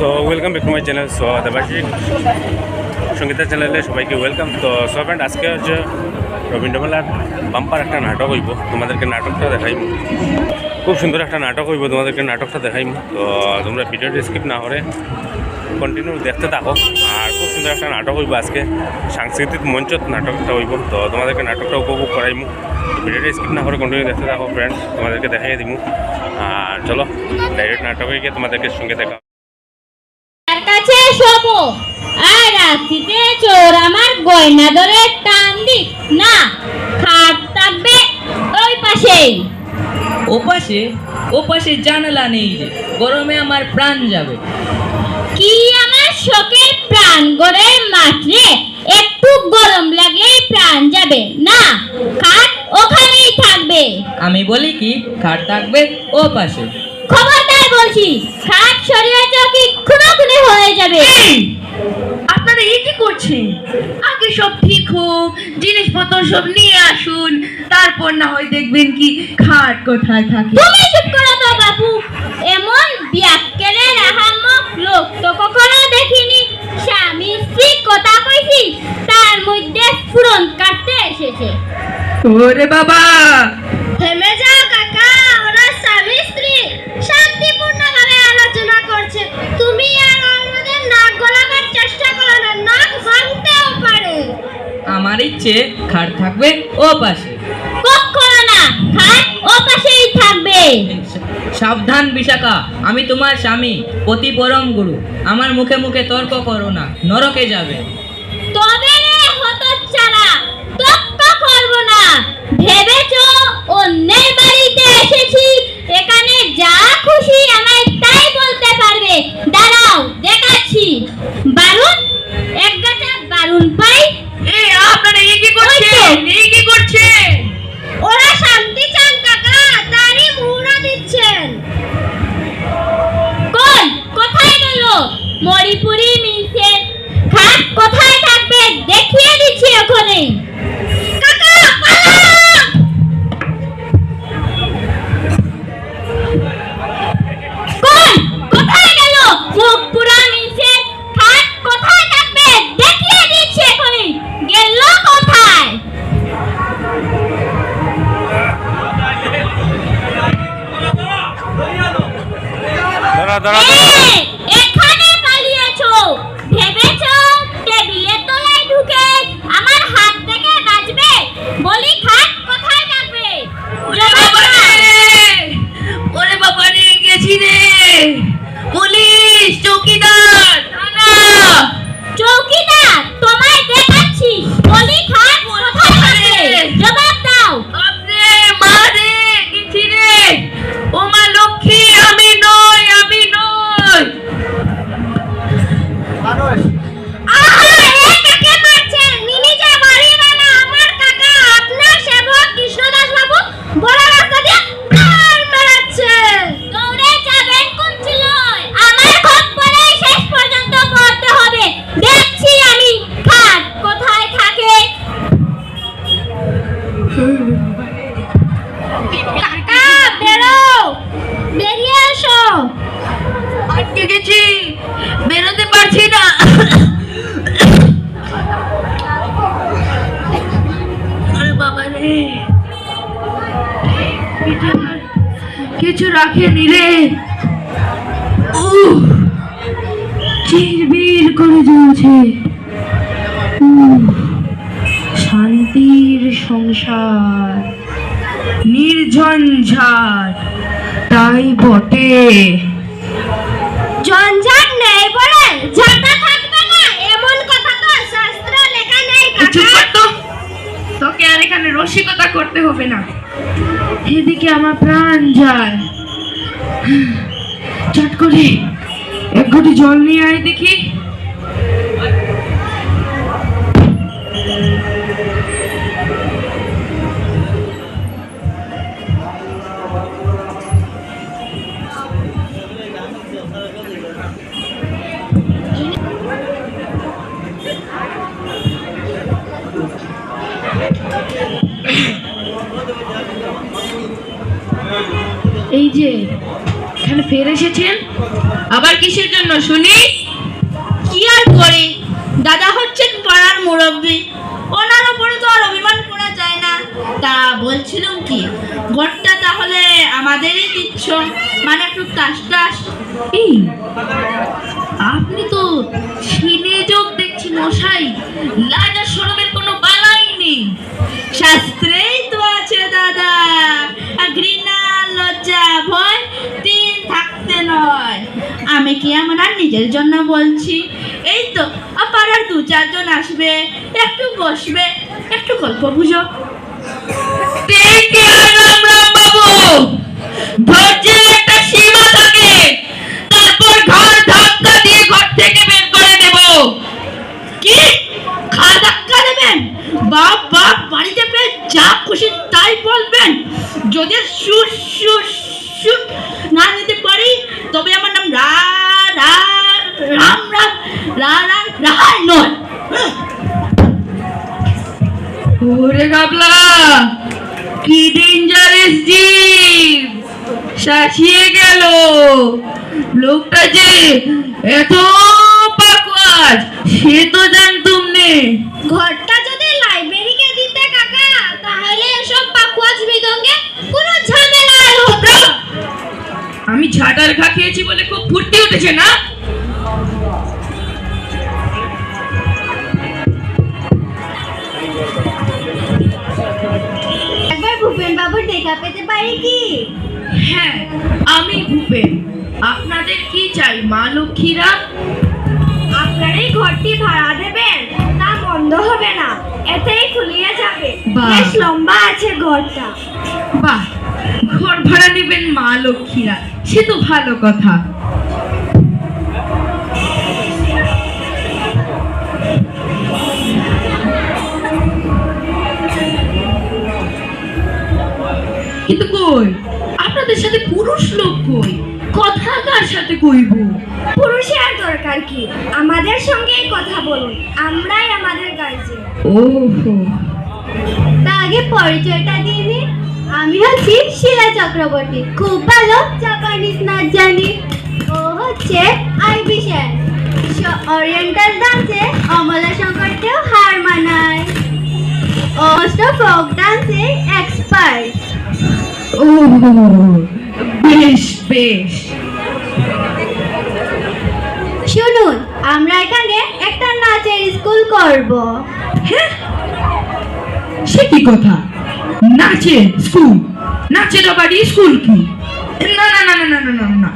So welcome back to my channel so Debashish Sangita চ্যানেলে সবাইকে welcome তো so friend আজকে হচ্ছে রবীন্দ্রমেলার বাম্পার একটা নাটক হইব। তোমাদেরকে নাটকটা দেখাইম। খুব সুন্দর একটা নাটক হইব, তোমাদেরকে নাটকটা দেখাইম। তো, তোমরা ভিডিওটি স্কিপ না করে কন্টিনিউ দেখতে থাকো। আর খুব সুন্দর একটা নাটক হইব আজকে। সাংস্কৃতিক মঞ্চত নাটকটা হইব। তো, তোমাদেরকে নাটকটা উপভোগ করাইমু। ভিডিওটা স্কিপ না করে কন্টিনিউ দেখতে থাকো ফ্রেন্ড তোমাদেরকে দেখাই দিমু। আর চলো ডাইরেক্ট নাটকে গিয়ে তোমাদেরকে সঙ্গে দেখা কাছে শোবো। আর রাত্রিতে চোর আমার গয়না ধরে টান দি না খাট থাকবে ওই পাশেই। ওপাশে ওপাশে জানালা নেই যে গরমে আমার প্রাণ যাবে। কি আমার শোকের প্রাণ গড়ে মাত্রে একটু গরম লাগলেই প্রাণ যাবে। না খাট ওখানেই থাকবে। আমি বলি কি খাট থাকবে ও পাশে। খবরদার বলছি খাট সরিয়ে চৌকি খুনোখুনি হয়ে যাবে। আপনারা এই কি করছেন? আগে সব ঠিক হোক জিনিসপত্র সব নিয়ে আসুন তারপর না হয় দেখবেন কি খাট কোথায় থাকে। তুমি চুপ করো তো বাবু এমন ব্যাককেলে রাহামক লোক তো কখনো দেখিনি। স্বামী স্ত্রী কথা কইছি তার মধ্যে ফুরন কাটতে এসেছে। ওরে বাবা! থেমে আমার ইচ্ছে খাট থাকবে ও পাশে। কখনো না খাট ও পাশেই থাকবে। সাবধান বিশাখা আমি তোমার স্বামী পতি পরম গুরু। আমার মুখে মুখে তর্ক করো না নরকে যাবে। তবে রে হতচ্ছাড়া করব না। ভেবেছ অন্যের বাড়িতে এসেছি এখানে যা খুশি আমায় তাই বলতে পারবে। দাঁড়াও দেখাচ্ছি। বারুন এক গাছা বারুন পাই কি করছেন দাঁড়া দাঁড়া কিছু রাখে নিলে চিরবির করে জ্বলছে। শান্তির সংসার নির্ঝঞ্ঝাট তাই বটে। জঞ্জাট নেই বলে ঝাঁটা থাকবে না এমন কথা তো শাস্ত্র লেখা নেই কাকা। তোকে আর এখানে রসিকতা করতে হবে না। এদিকে আমার প্রাণ যায়। চট করে এক ঘটি জল নিয়ে আয় দেখি। এই যে এখানে ফের এসেছেন? আবার কিসের জন্য? শুনি। কি আর করে? দাদা হচ্ছেন পাড়ার মুরব্বী। ওনার উপরে তো আর অভিমান করা যায় না। তা বলছিলাম কি ঘরটা তাহলে আমাদেরই দিচ্ছ মানে একটু টাস টাস আপনি তো ছিনে যোগ দেখছি মশাই। লাজা সরমের কোনো বালাই নেই শাস্ত্রেই তো আছে দাদা আর ঘৃণা লজ্জা ভয় তিন থাকতে নয় আমি কি আমার নিজের জন্য বলছি। এই তো পাড়ার দু চারজন আসবে একটু বসবে একটু গল্প বুঝো। Take care, রাম রাম বাবু ধৈর্যের একটা সীমা থাকে। তারপর ঘর ধাক্কা দিয়ে ঘর থেকে বের করে দেব কি? খা ধাক্কা দেবেন? বাপ বাপ বাড়িতে পেয়ে যা খুশি তাই বলবেন। যদি সু সু সু না নিতে পারি তবে আমার নাম রা রা রাম রাম রা রা রাহাই নয়। ওরে গাবলা কি ডেঞ্জারাস জীব শাসিয়ে গেল লোকটা যে এত পাকওয়াজ সে তো জানতুম নে ঘরটা যদি লাইব্রেরিকে দিতে কাকা তাহলে এসব পাকুয়াজ মৃদঙ্গে কোনো ঝামেলাই হতো। আমি ঝাটার খা খেয়েছি বলে খুব ফুর্তি উঠেছে না দেখা পেতে পারি কি? হ্যাঁ আমি ভূপেন। আপনাদের কি চাই মা লক্ষ্মীরা? আপনার এই ঘরটি ভাড়া দেবেন তা বন্ধ হবে না এতেই খুলিয়ে যাবে। বাহ। বেশ লম্বা আছে ঘরটা। বাহ ঘর ভাড়া নেবেন মা লক্ষ্মীরা সে তো ভালো কথা। আপনাদের সাথে পুরুষ লোক কই? কথা কার সাথে কইব? পুরুষের আর দরকার কি? আমাদের সঙ্গেই কথা বলুন আমরাই আমাদের গার্জেন ওহো। তা আগে পরিচয়টা দিয়ে নিন। আমি হচ্ছি শিলা চক্রবর্তী। খুব ভালো জাপানিজ নাচ জানি। ও হচ্ছে আইবি স্যার। ওরিয়েন্টাল ডান্সে অমলা শঙ্করকেও হার মানায়। ও ফোক ডান্সে এক্সপার্ট ও বেশ বেশ। শুনুন আমরা এখানে একটা নাচের স্কুল করব। হ্যাঁ? সে কি কথা? নাচের স্কুল? নাচের আবার স্কুল কি? না না না না না না না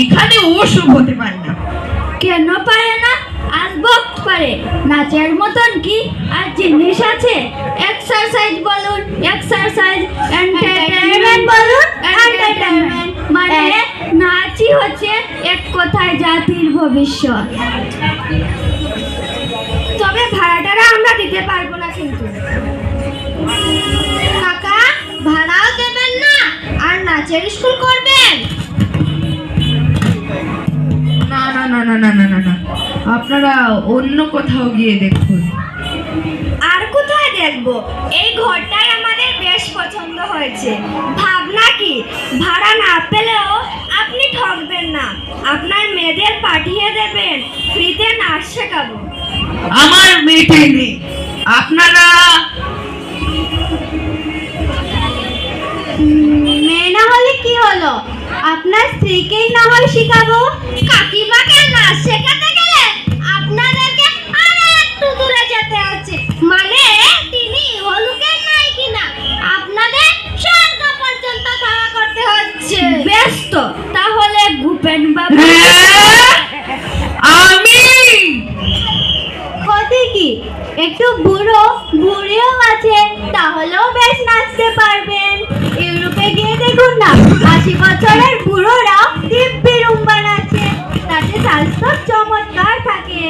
এখানে ওসব হতে পারে না। কেন পারে না? আর বক্ত পারে। নাচের মতন কি? আর জিনিস আছে? এক্সারসাইজ বলুন এক্সারসাইজ অ্যান্ড এন্টারটেইনমেন্ট বলুন। এন্টারটেইনমেন্ট মানে নাচই হচ্ছে এক কথায় জাতির ভবিষ্যৎ। তবে ভাড়াটারা আমরা দিতে পারব না কিন্তু। কাকা ভাড়াও দেবেন না আর নাচের স্কুল করবেন? না না না না না না না না। আপনারা অন্য কোথাও গিয়ে দেখুন। আর কোথায় দেখব? এই ঘরটাই আমাদের বেশ পছন্দ হয়েছে। ভাবনা কি? ভাড়া না পেলেও আপনি ঠকবেন না। আপনার মেয়েদের পাঠিয়ে দেবেন। ফ্রিতে নাচ শেখাবো। আমার মেয়েকে নেই আপনারা মেয়ে না হলে কি হলো? আপনার স্ত্রীকেই না হয় শেখাবো? তাহলেও বেশ নাচতে পারবেন। ইউরোপে গিয়ে দেখুন না, আশি বছরের বুড়োরা দিব্যি রুম্বা নাচে। তাতে স্বাস্থ্য চমৎকার থাকে।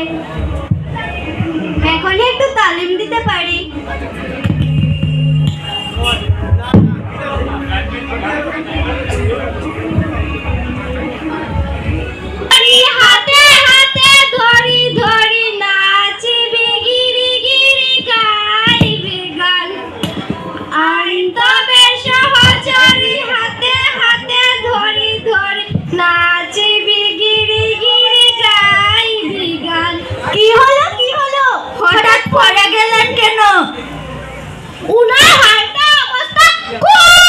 এখনই একটু তালিম দিতে পারি। পড়ে গেলেন কেন? উনার হালটা অবস্থা খুব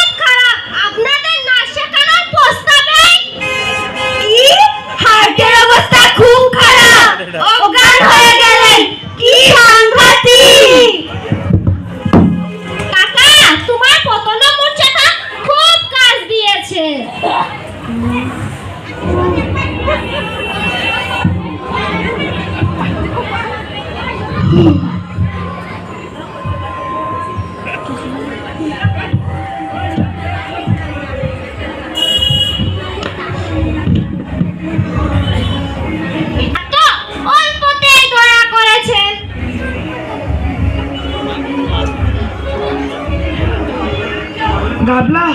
গাবলা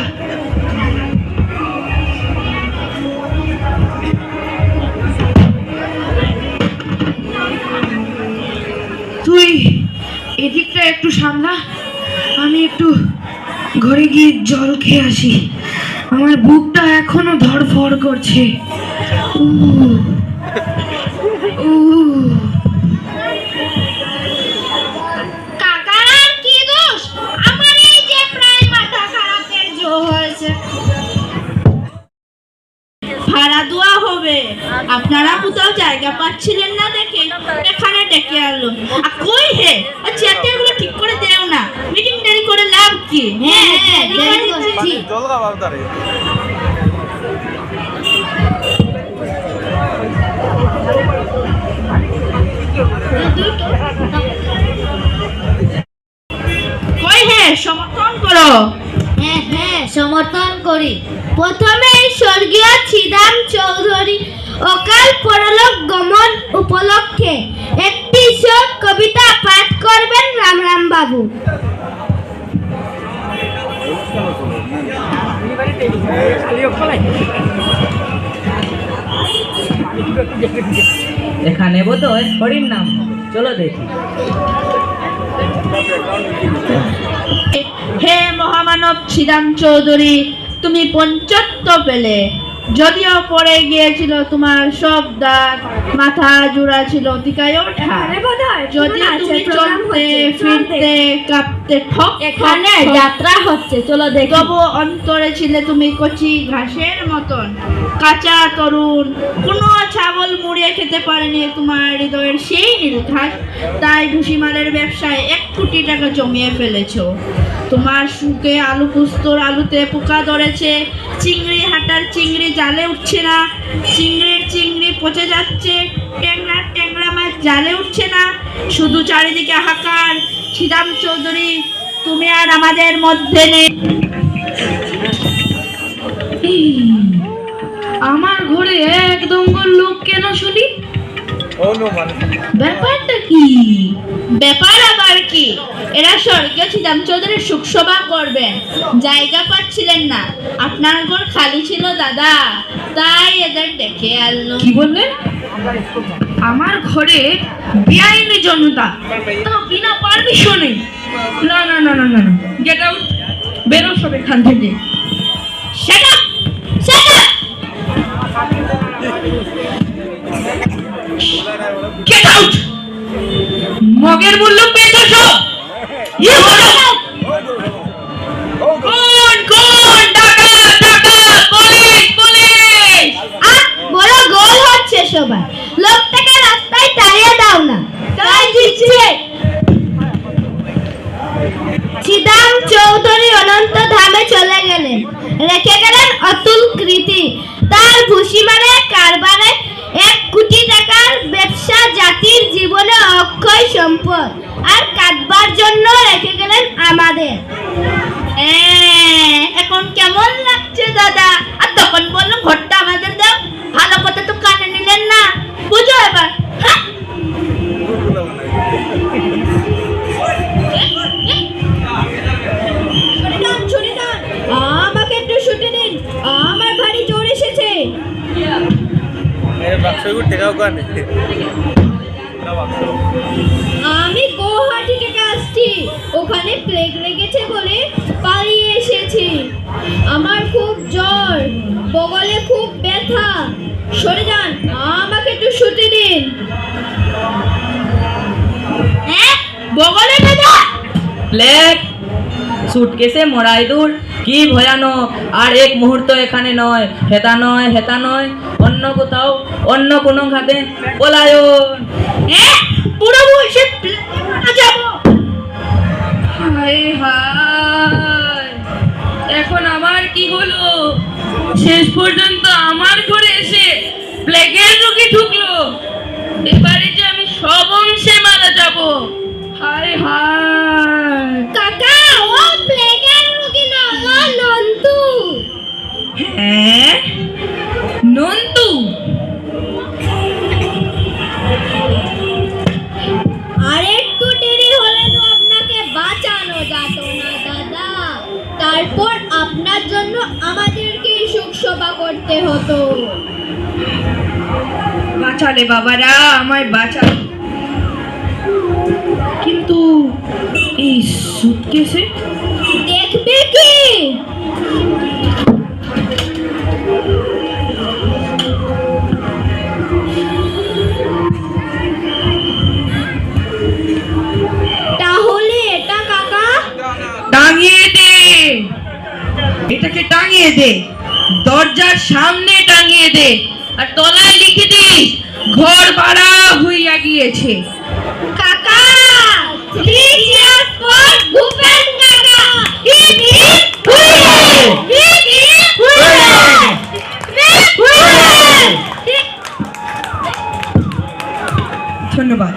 তুই এদিকটা একটু সামলা। আমি একটু ঘরে গিয়ে জল খেয়ে আসি। আমার বুকটা এখনও ধরফড় করছে। উহ, উহ। আপনারা কোথাও জায়গা পাচ্ছিলেন না দেখে এখানে ডেকে আনলো। আর কই হে? আর টেবিলগুলো ঠিক করে দেও না। মিটিং দেরি করে লাভ কি? হ্যাঁ হ্যাঁ করছি। কই হে? সমর্থন করো। হ্যাঁ হ্যাঁ সমর্থন করি। প্রথমে স্বর্গীয় ছিদাম চৌধুরী অকাল পরলোক গমন উপলক্ষে একটি শোক কবিতা পাঠ করবেন রাম রাম বাবু। এখানে বোধহয় হরির নাম চলো দেখি। হে মহামানব শ্রীরাম চৌধুরী তুমি পঞ্চত্ব পেলে। যদিও পরে গিয়েছিল তোমার সব দাঁত মাথা জোড়া ছিল দিকায় ওঠা। যদিও তুমি চলতে ফিরতে কাঁপতে এখানে যাত্রা হচ্ছে চলো দেখো। তবু অন্তরে ছিলে তুমি কচি ঘাসের মতন। কাঁচা তরুণ কোনো ছাগল মুড়িয়ে খেতে পারেনি তোমার হৃদয়ের সেই নীল ঘাস। তাই ভুসিমালের ব্যবসায় এক কোটি টাকা জমিয়ে ফেলেছো। তোমার সুখে আলু পুস্তর আলুতে পোকা ধরেছে। চিংড়ি হাটার চিংড়ি জালে উঠছে না। চিংড়ির চিংড়ি পচে যাচ্ছে। ট্যাংরা ট্যাংরা মাছ জালে উঠছে না। শুধু চারিদিকে হাকার শ্রীরাম চৌধুরী তুমি আর আমাদের মধ্যে নেই। আমার ঘরে এক দঙ্গল লোক কেন শুনি? ব্যাপারটা কি? ব্যাপার আবার কি? এরা স্বর্গীয় শ্রীরাম চৌধুরীর সুখ সভা করবেন জায়গা পাচ্ছিলেন না। আপনার ঘর খালি ছিল দাদা। তাই এদের ডেকে আনলো। কি বললেন? আমার ঘরে বেআইনি জনতা। তাও বিনা পারমিশনে না না না না না গেট আউট বেরো সব এখান থেকে। মগের মূল্য পেয়েছ সব? দিচ্ছে চৌধুরী অনন্ত ধামে চলে গেলেন। রেখে গেলেন অতুল কৃতি। তার ভুসিমারে কারবারে এক কোটি টাকার ব্যবসা, জাতির জীবনে অক্ষয় সম্পদ। আর কাটবার জন্য রেখে গেলেন আমাদের। এখন কেমন লাগছে দাদা? আর তখন আমি গুয়াহাটি থেকে আসছি। ওখানে প্লেগ লেগেছে বলে পালিয়ে এসেছি। আমার খুব জ্বর বগলে খুব ব্যথা। সরে যান আমাকে একটু ছুটি দিন। হ্যাঁ বগলে দাদা প্লেগ সুটকেসে মরাই দূর। কি ভয়ানক আর এক মুহূর্ত এখানে নয় হেতা নয় হেতা নয়। অন্য কোথাও অন্য কোনো খাতে পলায়ন। হ্যাঁ পুরো বসে যাব। হায় হায়। এখন আমার কি হলো? শেষ পর্যন্ত আমার ঘরে এসে প্লেগের রোগী ঢুকলো। এবারে যে আমি সব অংশে মারা যাব। হায় হায়। বাঁচানো না দাদা। তারপর আপনার জন্য আমাদেরকেই সুখ সেবা করতে হতো। বাঁচালে বাবারা আমায় বাঁচা কিন্তু এই সুটকেসে দেখবে কি? এটাকে টাঙিয়ে দে। দরজার সামনে টাঙিয়ে দে। আর তলায় লিখে দিস ঘর ভাড়া হইয়া গিয়েছে। ধন্যবাদ।